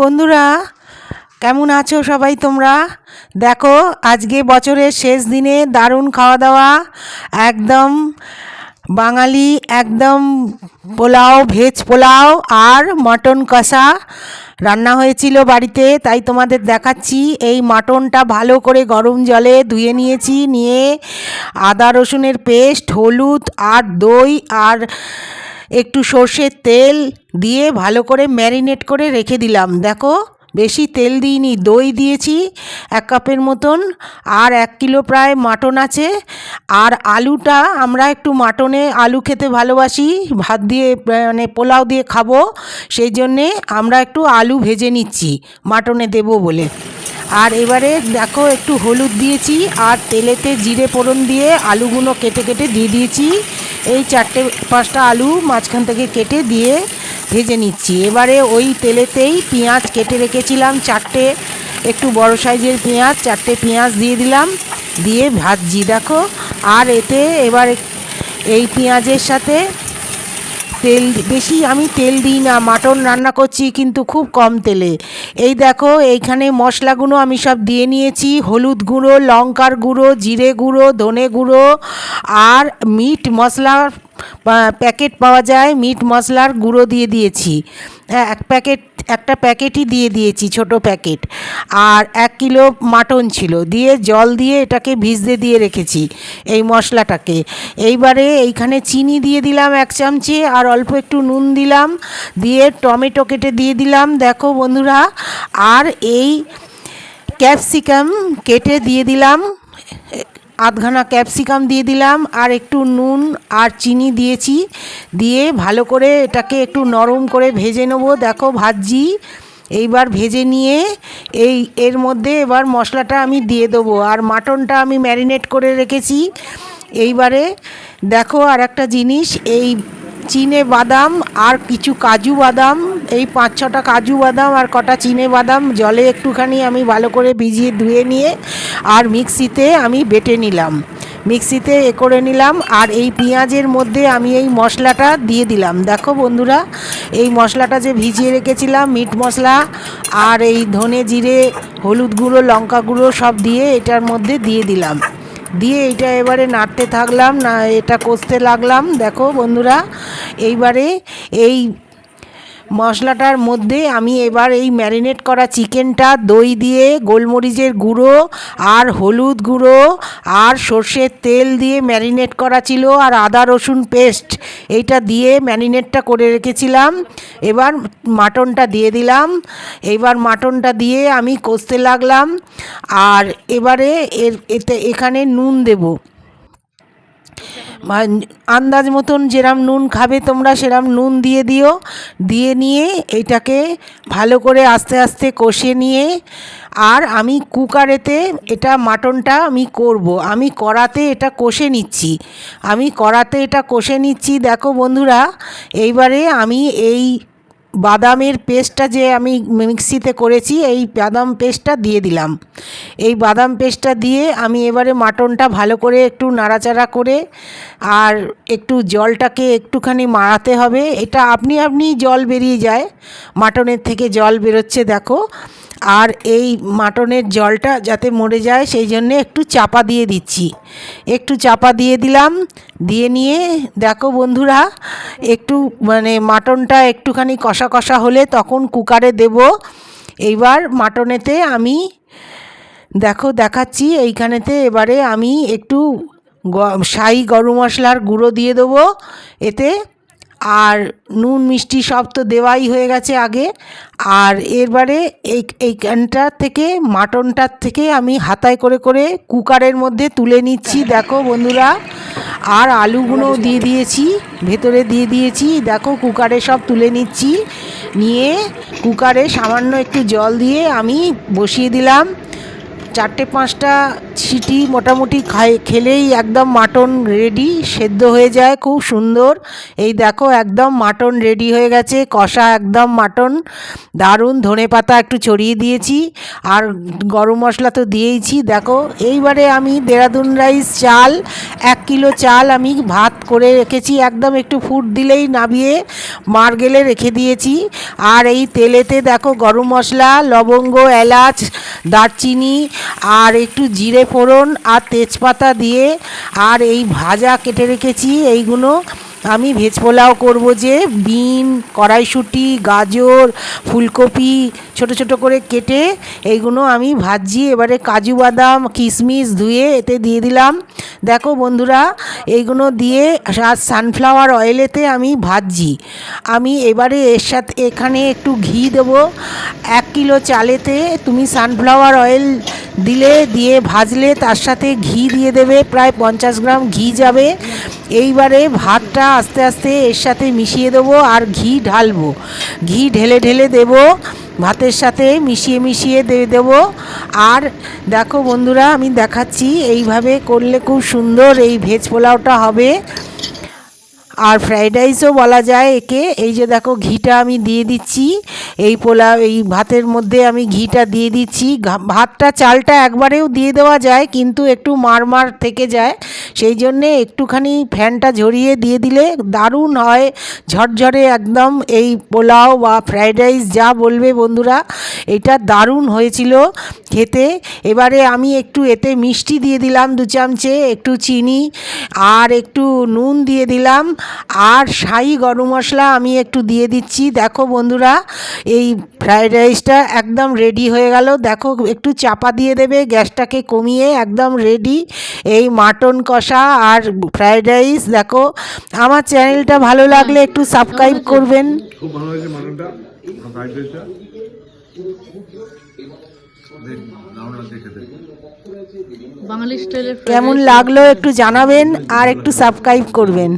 বন্ধুরা, কেমন আছো সবাই তোমরা? দেখো, আজকে বছরের শেষ দিনে দারুণ খাওয়া দাওয়া একদম বাঙালি, একদম পোলাও, ভেজ পোলাও আর মটন কষা রান্না হয়েছিল বাড়িতে। তাই তোমাদের দেখাচ্ছি, এই মাটনটা ভালো করে গরম জলে ধুয়ে নিয়েছি, নিয়ে আদা রসুনের পেস্ট, হলুদ আর দই আর একটু সর্ষের তেল দিয়ে ভালো করে ম্যারিনেট করে রেখে দিলাম। দেখো, বেশি তেল দিইনি, দই দিয়েছি এক কাপের মতন, আর এক কিলো প্রায় মাটন আছে। আর আলুটা আমরা একটু মাটনে আলু খেতে ভালোবাসি, ভাত দিয়ে মানে পোলাও দিয়ে খাব, সেই জন্যে আমরা একটু আলু ভেজে নিচ্ছি, মাটনে দেবো বলে। আর এবারে দেখো, একটু হলুদ দিয়েছি, আর তেলেতে জিরে ফোড়ন দিয়ে আলুগুলো কেটে কেটে দিয়ে দিয়েছি। এই চারটে পাঁচটা আলু মাঝখান থেকে কেটে দিয়ে ভেজে নিচ্ছি। এবারে ওই তেলেতেই পেঁয়াজ কেটে রেখেছিলাম চারটে, একটু বড় সাইজের পেঁয়াজ, চারটে পেঁয়াজ দিয়ে দিলাম, দিয়ে ভাজছি। দেখো, আর এতে এবার এই পেঁয়াজের সাথে তেল বেশি আমি তেল দিই না, মাটন রান্না করছি কিন্তু খুব কম তেলে। এই দেখো, এইখানে মশলাগুলো আমি সব দিয়ে নিয়েছি, হলুদ গুঁড়ো, লঙ্কার গুঁড়ো, জিরে গুঁড়ো, ধনে গুঁড়ো, আর মিট মশলার প্যাকেট পাওয়া যায় মিট মশলার গুঁড়ো দিয়ে দিয়েছি। হ্যাঁ, এক প্যাকেট একটা প্যাকেটই দিয়ে দিয়েছি ছোট প্যাকেট। আর এক কিলো মাটন ছিল দিয়ে জল দিয়ে এটাকে ভিজতে দিয়ে রেখেছি এই মশলাটাকে। এইবারে এইখানে চিনি দিয়ে দিলাম এক চামচে আর অল্প একটু নুন দিলাম দিয়ে টমেটো কেটে দিয়ে দিলাম। দেখো বন্ধুরা আর এই ক্যাপসিকাম কেটে দিয়ে দিলাম। আধখানা ক্যাপসিকাম দিয়ে দিলাম, আর একটু নুন আর চিনি দিয়েছি, দিয়ে ভালো করে এটাকে একটু নরম করে ভেজে নেব। দেখো ভাজি, এইবার ভেজে নিয়ে এই, এর মধ্যে এবার মশলাটা আমি দিয়ে দেবো, আর মাটনটা আমি ম্যারিনেট করে রেখেছি। এইবারে দেখো আর একটা জিনিস, এই চিনে বাদাম আর কিছু কাজু বাদাম এই পাঁচ ছটা কাজু বাদাম আর কটা চিনে বাদাম জলে একটুখানি আমি ভালো করে ভিজিয়ে ধুয়ে নিয়ে আর মিক্সিতে আমি বেটে নিলাম। মিক্সিতে এ করে নিলাম আর এই পেঁয়াজের মধ্যে আমি এই মশলাটা দিয়ে দিলাম। দেখো বন্ধুরা, এই মশলাটা যে ভিজিয়ে রেখেছিলাম, মিট মশলা আর এই ধনে জিরে, হলুদ গুঁড়ো, লঙ্কা গুঁড়ো সব দিয়ে এটার মধ্যে দিয়ে দিলাম। দিয়ে এটা এবারে নাড়তে থাকলাম, না এটা কষতে লাগলাম। দেখো বন্ধুরা, এইবারে এই মশলাটার মধ্যে আমি এবার এই ম্যারিনেট করা চিকেনটা দই দিয়ে, গোলমরিচের গুঁড়ো আর হলুদ গুঁড়ো আর সর্ষের তেল দিয়ে ম্যারিনেট করা ছিল আর আদা রসুন পেস্ট। এইটা দিয়ে ম্যারিনেটটা করে রেখেছিলাম। এবার মাটনটা দিয়ে দিলাম। এবার মাটনটা দিয়ে আমি কষতে লাগলাম। আর এবারে এর এতে এখানে নুন দেবো। আন্দাজ মতন যেরম নুন খাবে তোমরা, সেরম নুন দিয়ে দিও। দিয়ে নিয়ে এটাকে ভালো করে আস্তে আস্তে কষে নিয়ে, আর আমি কুকারেতে এটা মাটনটা আমি করব। আমি কড়াতে এটা কষে নিচ্ছি। আমি কড়াতে এটা কষে নিচ্ছি। দেখো বন্ধুরা, এইবারে আমি এই বাদামের পেস্টটা যে আমি মিক্সিতে করেছি, এই বাদাম পেস্টটা দিয়ে দিলাম। এই বাদাম পেস্টটা দিয়ে আমি এবারে মাটনটা ভালো করে একটু নাড়াচাড়া করে আর একটু জলটাকে একটুখানি মারাতে হবে। এটা আপনি আপনি জল বেরিয়ে যায়। মাটনের থেকে জল বেরোচ্ছে, দেখো। আর এই মাটনের জলটা যাতে মরে যায়, সেই জন্যে একটু চাপা দিয়ে দিচ্ছি। একটু চাপা দিয়ে দিলাম, দিয়ে নিয়ে দেখো বন্ধুরা, একটু মানে মাটনটা একটুখানি কষা কষা হলে তখন কুকারে দেব। এইবার মাটনেতে আমি দেখো দেখাচ্ছি, এইখানেতে এবারে আমি একটু শাহি গরম মশলার গুঁড়ো দিয়ে দেবো। এতে আর নুন মিষ্টি সব তো দেওয়াই হয়ে গেছে আগে। আর এরবারে এই এইখানটার থেকে, মাটনটার থেকে আমি হাতায় করে করে কুকারের মধ্যে তুলে নিচ্ছি। দেখো বন্ধুরা, আর আলুগুলো দিয়ে দিয়েছি, ভেতরে দিয়ে দিয়েছি। দেখো কুকারে সব তুলে নিচ্ছি। নিয়ে কুকারে সামান্য একটু জল দিয়ে আমি বসিয়ে দিলাম। চারটে পাঁচটা সিটি মোটামুটি খাই, খেলেই একদম মাটন রেডি সেদ্ধ হয়ে যায়, খুব সুন্দর। এই দেখো, একদম মাটন রেডি হয়ে গেছে, কষা একদম মাটন। দারুণ, ধনে পাতা একটু ছড়িয়ে দিয়েছি, আর গরম মশলা তো দিয়েইছি। দেখো, এইবারে আমি দেরাদুন রাইস চাল, এক কিলো চাল আমি ভাত করে রেখেছি, একদম একটু ফুট দিলেই নামিয়ে মারগেলে রেখে দিয়েছি। আর এই তেলেতে দেখো, গরম মশলা, লবঙ্গ, এলাচ, দারচিনি আর একটু জিরে ফোড়ন আর তেজপাতা দিয়ে আর এই ভাজা কেটে রেখেছি। এইগুলো আমি ভেজ পোলাও করব যে বিন, কড়াইশুঁটি, গাজর, ফুলকপি ছোট ছোট করে কেটে এইগুলো আমি ভাজি এবারে কাজু বাদাম, কিশমিশ ধুয়ে এতে দিয়ে দিলাম। দেখো বন্ধুরা, এইগুলো দিয়ে আর সানফ্লাওয়ার অয়েলেতে আমি ভাজি আমি এবারে এর সাথে এখানে একটু ঘি দেবো। এক কিলো চালেতে তুমি সানফ্লাওয়ার অয়েল দিলে, দিয়ে ভাজলে তার সাথে ঘি দিয়ে দেবে, প্রায় পঞ্চাশ গ্রাম ঘি যাবে। এইবারে ভাতটা আস্তে আস্তে এর সাথে মিশিয়ে দেবো আর ঘি ঢালবো। ঘি ঢেলে ঢেলে দেবো, ভাতের সাথে মিশিয়ে মিশিয়ে দিয়ে দেবো। আর দেখো বন্ধুরা, আমি দেখাচ্ছি, এইভাবে করলে খুব সুন্দর এই ভেজ পোলাওটা হবে। আর ফ্রাইড রাইসও বলা যায় একে। এই যে দেখো, ঘিটা আমি দিয়ে দিচ্ছি। এই পোলাও, এই ভাতের মধ্যে আমি ঘিটা দিয়ে দিচ্ছি। ভাতটা, চালটা একবারেও দিয়ে দেওয়া যায়, কিন্তু একটু মারমার থেকে যায়। সেই জন্যে একটুখানি ফ্যানটা ঝরিয়ে দিয়ে দিলে দারুণ হয়। ঝরঝরে একদম এই পোলাও বা ফ্রাইড রাইস যা বলবে বন্ধুরা, এটা দারুণ হয়েছিল। খেতে। এবারে আমি একটু এতে মিষ্টি দিয়ে দিলাম দু চামচে, একটু চিনি আর একটু নুন দিয়ে দিলাম। আর শাহি গরম মশলা আমি একটু দিয়ে দিচ্ছি। দেখো বন্ধুরা, এই ফ্রায়েড রাইসটা একদম রেডি হয়ে গেল। দেখো, একটু চাপা দিয়ে দেবে, গ্যাসটাকে কমিয়ে একদম রেডি এই মাটন কষা আর ফ্রায়েড রাইস, দেখো। আমার চ্যানেলটা ভালো লাগলে একটু সাবস্ক্রাইব করবেন। খুব ভালো হয়েছে মাটনটা, ফ্রাইড রাইসটা। কেমন লাগল একটু জানাবেন আর একটু সাবস্ক্রাইব করবেন।